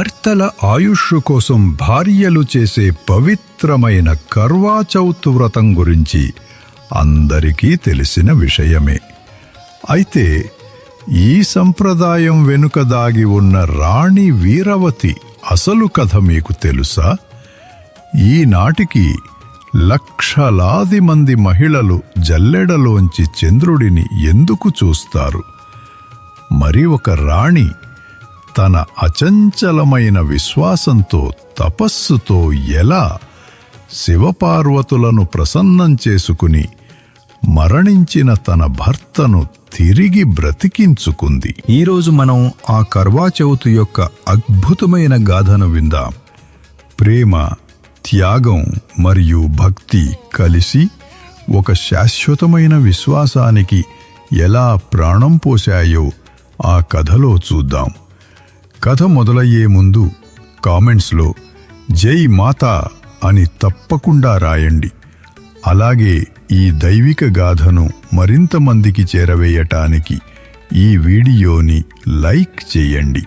భర్తల ఆయుష్ కోసం భార్యలు చేసే పవిత్రమైన కర్వాచౌత్ వ్రతం గురించి అందరికీ తెలిసిన విషయమే. అయితే ఈ సంప్రదాయం వెనుక దాగి ఉన్న రాణి వీరవతి అసలు కథ మీకు తెలుసా? ఈనాటికి లక్షలాది మంది మహిళలు జల్లెడలోంచి చంద్రుడిని ఎందుకు చూస్తారు? మరి ఒక రాణి తన అచంచలమైన విశ్వాసంతో తపస్సుతో ఎలా శివపార్వతులను ప్రసన్నం చేసుకుని మరణించిన తన భర్తను తిరిగి బ్రతికించుకుంది. ఈరోజు మనం ఆ కర్వాచౌతు యొక్క అద్భుతమైన గాథను విందాం. ప్రేమ త్యాగం మరియు భక్తి కలిసి ఒక శాశ్వతమైన విశ్వాసానికి ఎలా ప్రాణం పోశాయో ఆ కథలో చూద్దాం. కథ మొదలయ్యే ముందు కామెంట్స్లో జై మాతా అని తప్పకుండా రాయండి. అలాగే ఈ దైవిక గాథను మరింత మందికి చేరవేయటానికి ఈ వీడియోని లైక్ చేయండి.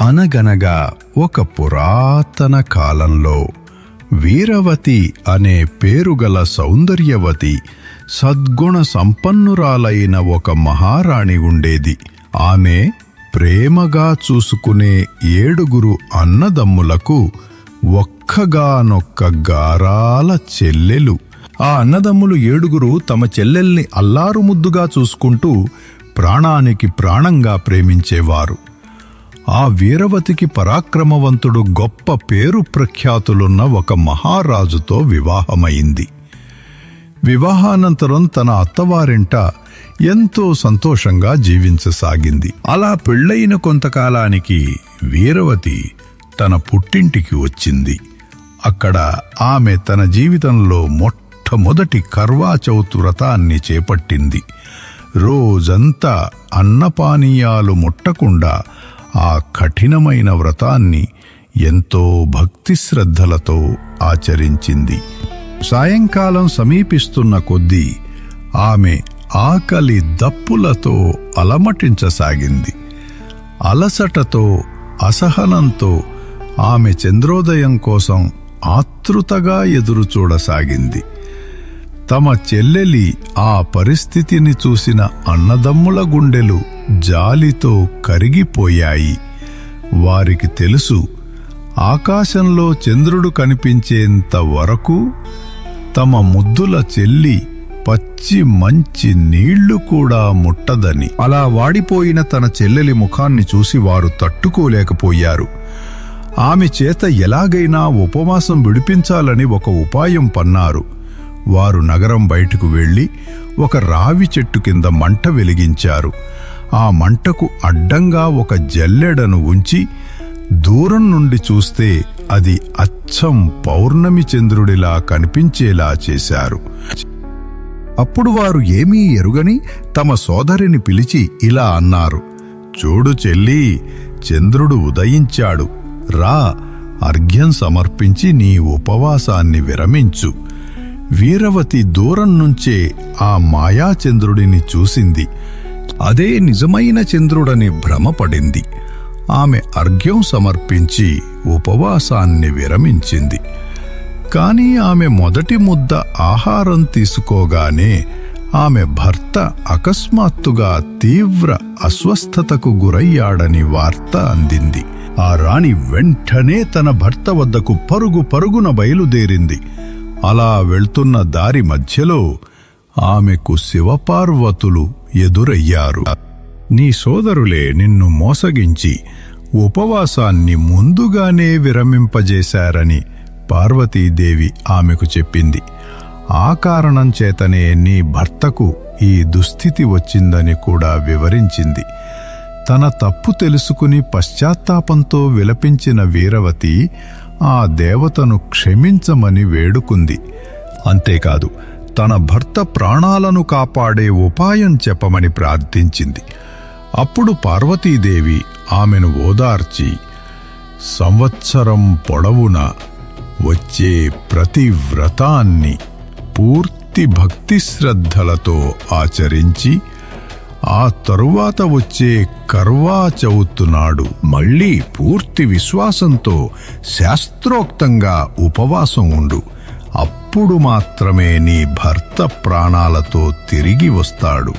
అనగనగా ఒక పురాతన కాలంలో వీరవతి అనే పేరుగల సౌందర్యవతి సద్గుణ సంపన్నురాలైన ఒక మహారాణి ఉండేది. ఆమె ప్రేమగా చూసుకునే ఏడుగురు అన్నదమ్ములకు ఒక్కగానొక్క గారాల చెల్లెలు. ఆ అన్నదమ్ములు ఏడుగురు తమ చెల్లెల్ని అల్లారు ముద్దుగా చూసుకుంటూ ప్రాణానికి ప్రాణంగా ప్రేమించేవారు. ఆ వీరవతికి పరాక్రమవంతుడు గొప్ప పేరు ప్రఖ్యాతులున్న ఒక మహారాజుతో వివాహమైంది. వివాహానంతరం తన అత్తవారింట ఎంతో సంతోషంగా జీవించసాగింది. అలా పెళ్ళయిన కొంతకాలానికి వీరవతి తన పుట్టింటికి వచ్చింది. అక్కడ ఆమె తన జీవితంలో మొట్టమొదటి కర్వాచౌత్ వ్రతాన్ని చేపట్టింది. రోజంతా అన్నపానీయాలు ముట్టకుండా ఆ కఠినమైన వ్రతాన్ని ఎంతో భక్తి శ్రద్ధలతో ఆచరించింది. సాయంకాలం సమీపిస్తున్న కొద్దీ ఆమె ఆకలి దప్పులతో అలమటించసాగింది. అలసటతో అసహనంతో ఆమె చంద్రోదయం కోసం ఆతృతగా ఎదురుచూడసాగింది. తమ చెల్లెలి ఆ పరిస్థితిని చూసిన అన్నదమ్ముల గుండెలు జాలితో కరిగిపోయాయి. వారికి తెలుసు ఆకాశంలో చంద్రుడు కనిపించేంత వరకు తమ ముద్దుల చెల్లి పచ్చి మంచి నీళ్ళు కూడా ముట్టదని. అలా వాడిపోయిన తన చెల్లెలి ముఖాన్ని చూసి వారు తట్టుకోలేకపోయారు. ఆమె చేత ఎలాగైనా ఉపవాసం విడిపించాలని ఒక ఉపాయం పన్నారు. వారు నగరం బయటకు వెళ్ళి ఒక రావి చెట్టు కింద మంట వెలిగించారు. ఆ మంటకు అడ్డంగా ఒక జల్లెడను ఉంచి దూరం నుండి చూస్తే అది అచ్చం పౌర్ణమి చంద్రుడిలా కనిపించేలా చేశారు. అప్పుడు వారు ఏమీ ఎరుగని తమ సోదరిని పిలిచి ఇలా అన్నారు చూడు చెల్లి చంద్రుడు ఉదయించాడు. రా అర్ఘ్యం సమర్పించి నీ ఉపవాసాన్ని విరమించు. వీరవతి దూరం నుంచే ఆ మాయాచంద్రుడిని చూసింది. అదే నిజమైన చంద్రుడని భ్రమపడింది. ఆమె అర్ఘ్యం సమర్పించి ఉపవాసాన్ని విరమించింది. కానీ ఆమె మొదటి ముద్ద ఆహారం తీసుకోగానే ఆమె భర్త అకస్మాత్తుగా తీవ్ర అస్వస్థతకు గురయ్యాడని వార్త అందింది. ఆ రాణి వెంటనే తన భర్త వద్దకు పరుగు పరుగున బయలుదేరింది. అలా వెళ్తున్న దారి మధ్యలో ఆమెకు శివపార్వతులు ఎదురయ్యారు. నీ సోదరులే నిన్ను మోసగించి ఉపవాసాన్ని ముందుగానే విరమింపజేశారని పార్వతీదేవి ఆమెకు చెప్పింది ఆ కారణం చేతనే నీ భర్తకు ఈ దుస్థితి వచ్చిందని కూడా వివరించింది. తన తప్పు తెలుసుకుని పశ్చాత్తాపంతో విలపించిన వీరవతి ఆ దేవతను క్షమించమని వేడుకుంది. అంతేకాదు తన భర్త ప్రాణాలను కాపాడే ఉపాయం చెప్పమని ప్రార్థించింది. అప్పుడు పార్వతీదేవి ఆమెను ఓదార్చి సంవత్సరం పొడవున వచ్చే ప్రతి వ్రతాన్ని పూర్తి భక్తి శ్రద్ధలతో ఆచరించి ఆ తరువాత వచ్చే కర్వా చౌత్ మళ్ళీ పూర్తి విశ్వాసంతో శాస్త్రోక్తంగా ఉపవాసం ఉండు. అప్పుడు మాత్రమే నీ భర్త ప్రాణాలతో తిరిగి వస్తాడు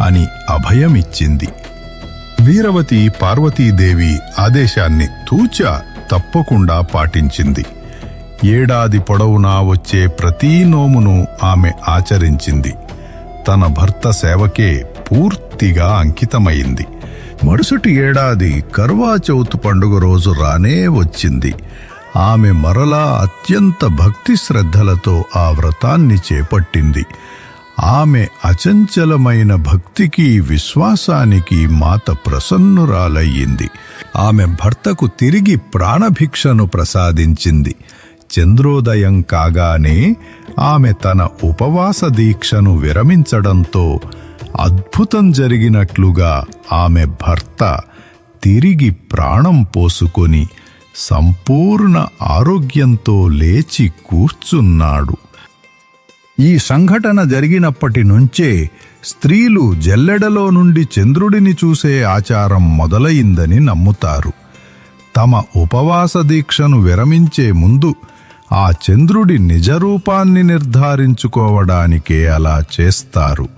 అని అభయమిచ్చింది. వీరవతి పార్వతీదేవి ఆదేశాన్ని తూచా తప్పకుండా పాటించింది. ఏడాది పొడవునా వచ్చే ప్రతి నోమును ఆమె ఆచరించింది. తన భర్త సేవకే పూర్తిగా అంకితమైంది. మరుసటి ఏడాది కర్వా చౌత్ పండుగ రోజు రానే వచ్చింది. ఆమె మరలా అత్యంత భక్తి శ్రద్ధలతో ఆ వ్రతాన్ని చేపట్టింది. ఆమె అచంచలమైన భక్తికి విశ్వాసానికి మాత ప్రసన్నురాలయ్యింది. ఆమె భర్తకు తిరిగి ప్రాణభిక్షను ప్రసాదించింది. చంద్రోదయం కాగానే ఆమె తన ఉపవాస దీక్షను విరమించడంతో అద్భుతం జరిగినట్లుగా ఆమె భర్త తిరిగి ప్రాణం పోసుకొని సంపూర్ణ ఆరోగ్యంతో లేచి కూర్చున్నాడు. ఈ సంఘటన జరిగినప్పటి నుంచే స్త్రీలు జల్లెడలో నుండి చంద్రుడిని చూసే ఆచారం మొదలయిందని నమ్ముతారు. తమ ఉపవాస దీక్షను విరమించే ముందు ఆ చంద్రుడి నిజరూపాన్ని నిర్ధారించుకోవడానికే అలా చేస్తారు.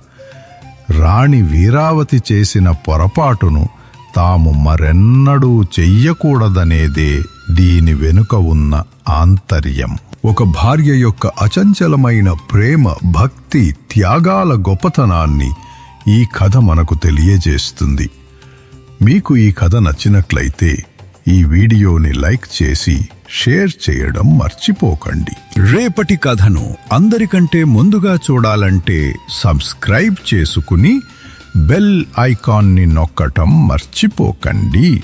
రాణి వీరావతి చేసిన పొరపాటును తాము మరెన్నడూ చెయ్యకూడదనేదే దీని వెనుక ఉన్న ఆంతర్యం. ఒక భార్య యొక్క అచంచలమైన ప్రేమ భక్తి త్యాగాల గొప్పతనాన్ని ఈ కథ మనకు తెలియజేస్తుంది. మీకు ఈ కథ నచ్చినట్లయితే ఈ వీడియోని లైక్ చేసి షేర్ చేయడం మర్చిపోకండి. రేపటి కథను అందరికంటే ముందుగా చూడాలంటే సబ్స్క్రైబ్ చేసుకుని బెల్ ఐకాన్ని నొక్కటం మర్చిపోకండి.